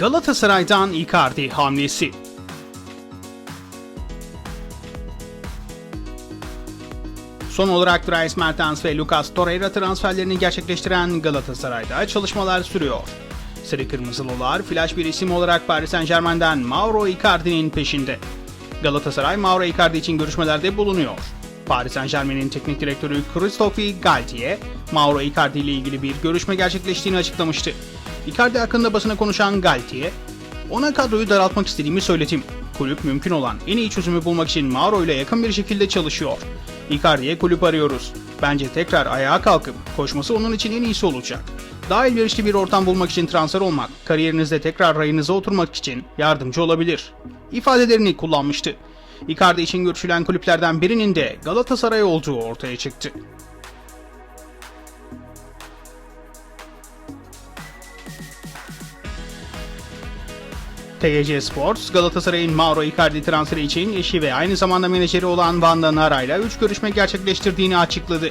Galatasaray'dan Icardi hamlesi. Son olarak Dries Mertens ve Lucas Torreira transferlerini gerçekleştiren Galatasaray'da çalışmalar sürüyor. Sarı Kırmızılılar flash bir isim olarak Paris Saint Germain'den Mauro Icardi'nin peşinde. Galatasaray Mauro Icardi için görüşmelerde bulunuyor. Paris Saint Germain'in teknik direktörü Christophe Galtier, Mauro Icardi ile ilgili bir görüşme gerçekleştiğini açıklamıştı. Icardi hakkında basına konuşan Galtier, ona kadroyu daraltmak istediğimi söyledim. Kulüp mümkün olan en iyi çözümü bulmak için Mauro ile yakın bir şekilde çalışıyor. Icardi'ye kulüp arıyoruz. Bence tekrar ayağa kalkıp koşması onun için en iyisi olacak. Daha elverişli bir ortam bulmak için transfer olmak, kariyerinizde tekrar rayınıza oturmak için yardımcı olabilir. ifadelerini kullanmıştı. Icardi için görüşülen kulüplerden birinin de Galatasaray olduğu ortaya çıktı. TGC Sports, Galatasaray'ın Mauro Icardi transferi için eşi ve aynı zamanda menajeri olan Vanda Nara ile 3 görüşme gerçekleştirdiğini açıkladı.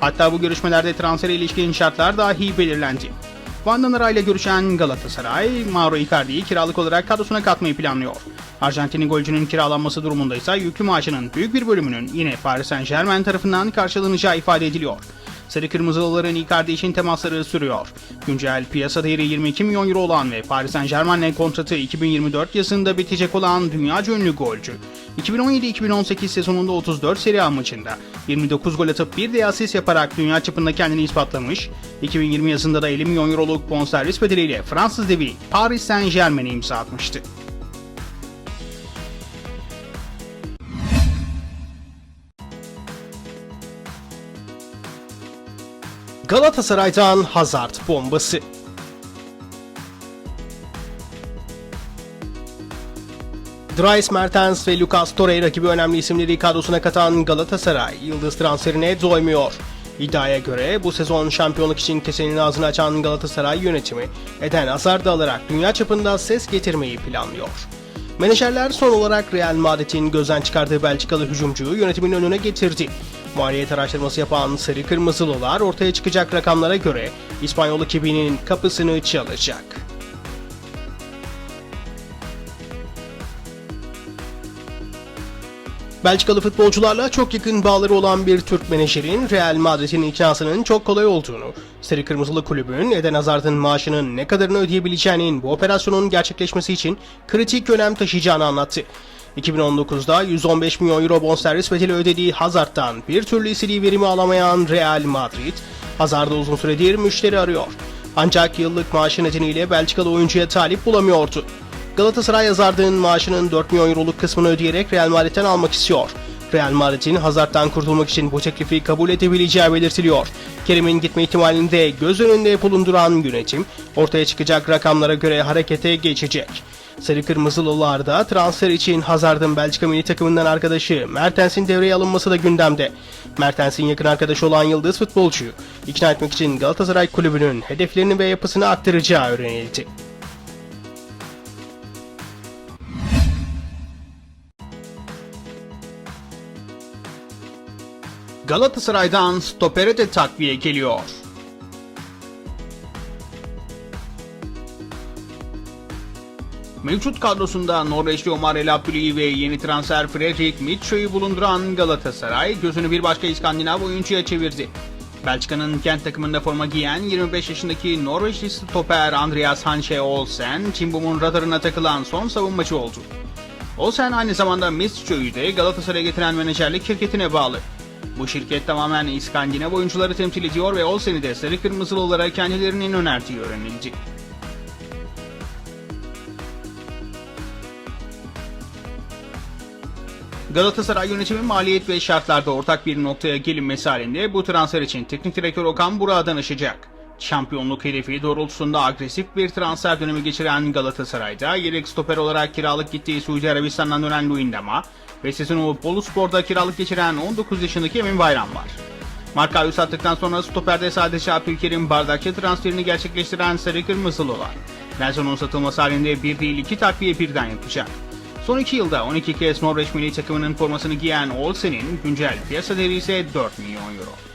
Hatta bu görüşmelerde transfere ilişkin şartlar dahi belirlendi. Vanda Nara ile görüşen Galatasaray, Mauro Icardi'yi kiralık olarak kadrosuna katmayı planlıyor. Arjantinli golcünün kiralanması durumunda ise yüklü maaşının büyük bir bölümünün yine Paris Saint Germain tarafından karşılanacağı ifade ediliyor. Sarı Kırmızılıların Icardi için temasları sürüyor. Güncel piyasa değeri 22 milyon euro olan ve Paris Saint Germain'le kontratı 2024 yazında bitecek olan dünya ünlü golcü. 2017-2018 sezonunda 34 Serie A maçında 29 gol atıp bir de asist yaparak dünya çapında kendini ispatlamış. 2020 yazında da 50 milyon euroluk bonservis bedeliyle Fransız devi Paris Saint Germain'e imza atmıştı. Galatasaray'dan Hazard bombası. Dries Mertens ve Lucas Torreira gibi önemli isimleri kadrosuna katan Galatasaray, yıldız transferine doymuyor. İddiaya göre bu sezon şampiyonluk için kesenin ağzını açan Galatasaray yönetimi Eden Hazard'ı alarak dünya çapında ses getirmeyi planlıyor. Menajerler son olarak Real Madrid'in gözden çıkardığı Belçikalı hücumcuyu yönetimin önüne getirdi. Maliyet araştırması yapan Sarı Kırmızılılar ortaya çıkacak rakamlara göre İspanyol ekibinin kapısını çalacak. Belçikalı futbolcularla çok yakın bağları olan bir Türk menajerin Real Madrid'in iknasının çok kolay olduğunu, Sarı Kırmızılı kulübün Eden Hazard'ın maaşının ne kadarını ödeyebileceğinin bu operasyonun gerçekleşmesi için kritik önem taşıyacağını anlattı. 2019'da 115 milyon euro bonservis bedeli ödediği Hazard'dan bir türlü istediği verimi alamayan Real Madrid, Hazard'ı uzun süredir müşteri arıyor. Ancak yıllık maaşı nedeniyle Belçikalı oyuncuya talip bulamıyordu. Galatasaray Hazard'ın maaşının 4 milyon euroluk kısmını ödeyerek Real Madrid'den almak istiyor. Real Madrid'in Hazard'dan kurtulmak için bu teklifi kabul edebileceği belirtiliyor. Kerim'in gitme ihtimalini de göz önünde bulunduran yönetim, ortaya çıkacak rakamlara göre harekete geçecek. Sarı Kırmızılılarda transfer için Hazard'ın Belçika milli takımından arkadaşı Mertens'in devreye alınması da gündemde. Mertens'in yakın arkadaşı olan yıldız futbolcuyu ikna etmek için Galatasaray kulübünün hedeflerini ve yapısını aktaracağı öğrenildi. Galatasaray'dan stopere de takviye geliyor. Mevcut kadrosunda Norveçli Omar El Abdülü ve yeni transfer Fredrik Mitchell'ı bulunduran Galatasaray gözünü bir başka İskandinav oyuncuya çevirdi. Belçika'nın kent takımında forma giyen 25 yaşındaki Norveçli stoper Andreas Hanche Olsen, Cimbom'un radarına takılan son savunmacı oldu. Olsen aynı zamanda Mitchell'ı de Galatasaray'a getiren menajerlik şirketine bağlı. Bu şirket tamamen İskandinav oyuncuları temsil ediyor ve Olsen'i de sarı kırmızılı olarak kendilerinin önerdiği öğrenildi. Galatasaray yönetimi maliyet ve şartlarda ortak bir noktaya gelinmesi halinde bu transfer için teknik direktör Okan Burak'a danışacak. Şampiyonluk hedefi doğrultusunda agresif bir transfer dönemi geçiren Galatasaray'da yedek stoper olarak kiralık gittiği Suudi Arabistan'dan dönen Luyendama ve sezonu Bolu Spor'da kiralık geçiren 19 yaşındaki Emin Bayram var. Markayı sattıktan sonra stoperde sadece Abdülkerim Bardakçı transferini gerçekleştiren Sarı Kırmızılılar. Nelson'un satılması halinde bir değil iki takviye birden yapacak. Son iki yılda 12 kez Norveç milli takımının formasını giyen Olsen'in güncel piyasa değeri ise 4 milyon euro.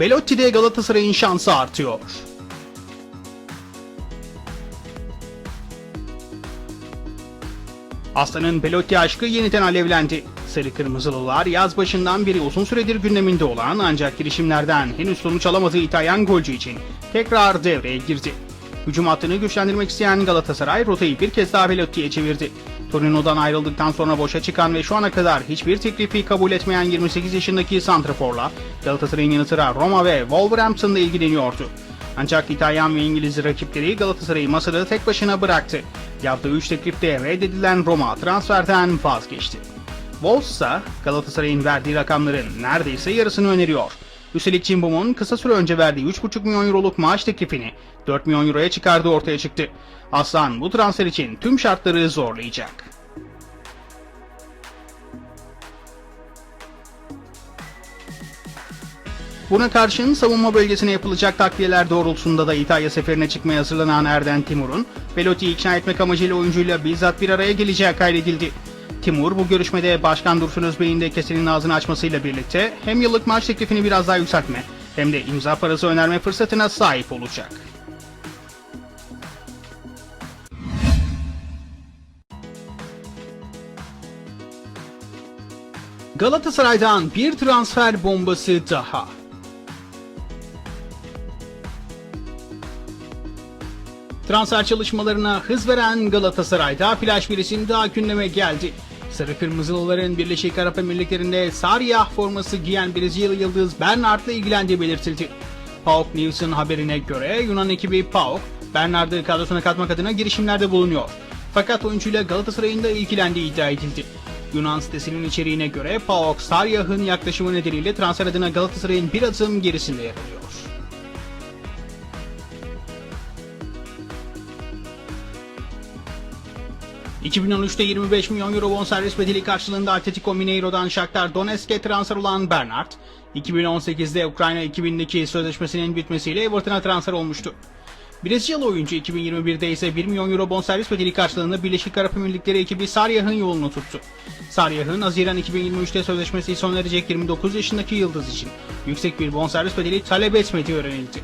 Belotti'de Galatasaray'ın şansı artıyor. Aslan'ın Belotti aşkı yeniden alevlendi. Sarı Kırmızılılar yaz başından beri uzun süredir gündeminde olan ancak girişimlerden henüz sonuç alamadığı İtalyan golcü için tekrar devreye girdi. Hücum hattını güçlendirmek isteyen Galatasaray rotayı bir kez daha Belotti'ye çevirdi. Torino'dan ayrıldıktan sonra boşa çıkan ve şu ana kadar hiçbir teklifi kabul etmeyen 28 yaşındaki Santrafor'la Galatasaray'ın yanı sıra Roma ve Wolverhampton'da ilgileniyordu. Ancak İtalyan ve İngiliz rakipleri Galatasaray'ı masada tek başına bıraktı. Yaptığı 3 teklifte reddedilen Roma transferden vazgeçti. Wolves ise Galatasaray'ın verdiği rakamların neredeyse yarısını öneriyor. Üstelik Cimbom'un kısa süre önce verdiği 3,5 milyon euroluk maaş teklifini 4 milyon euroya çıkardığı ortaya çıktı. Aslan bu transfer için tüm şartları zorlayacak. Buna karşın savunma bölgesine yapılacak takviyeler doğrultusunda da İtalya seferine çıkmaya hazırlanan Erden Timur'un Belotti'yi ikna etmek amacıyla oyuncuyla bizzat bir araya geleceği kaydedildi. Timur bu görüşmede Başkan Dursun Özbey'in de kesenin ağzını açmasıyla birlikte hem yıllık maaş teklifini biraz daha yükseltme hem de imza parası önerme fırsatına sahip olacak. Galatasaray'dan bir transfer bombası daha. Transfer çalışmalarına hız veren Galatasaray'da flash bir isim daha gündeme geldi. Sarı Kırmızılıların Birleşik Arap Emirlikleri'nde Sarıyah forması giyen Brezilyalı yıldız Bernard'la ilgilendiği belirtildi. PAOK News'un haberine göre Yunan ekibi PAOK, Bernard'ı kadrosuna katmak adına girişimlerde bulunuyor. Fakat oyuncuyla Galatasaray'ın da ilgilendiği iddia edildi. Yunan sitesinin içeriğine göre PAOK, Sarıyah'ın yaklaşımı nedeniyle transfer adına Galatasaray'ın bir adım gerisinde yer alıyor. ...2013'te 25 milyon euro bonservis bedeli karşılığında Atletico Mineiro'dan Shakhtar Donetsk'e transfer olan Bernard... ...2018'de Ukrayna 2000'deki sözleşmesinin bitmesiyle Everton'a transfer olmuştu. Brezilyalı oyuncu 2021'de ise 1 milyon euro bonservis bedeli karşılığında Birleşik Arap Emirlikleri ekibi Sarıyah'ın yolunu tuttu. Sarıyah'ın Haziran 2023'te sözleşmesi sona erecek 29 yaşındaki yıldız için yüksek bir bonservis bedeli talep etmediği öğrenildi.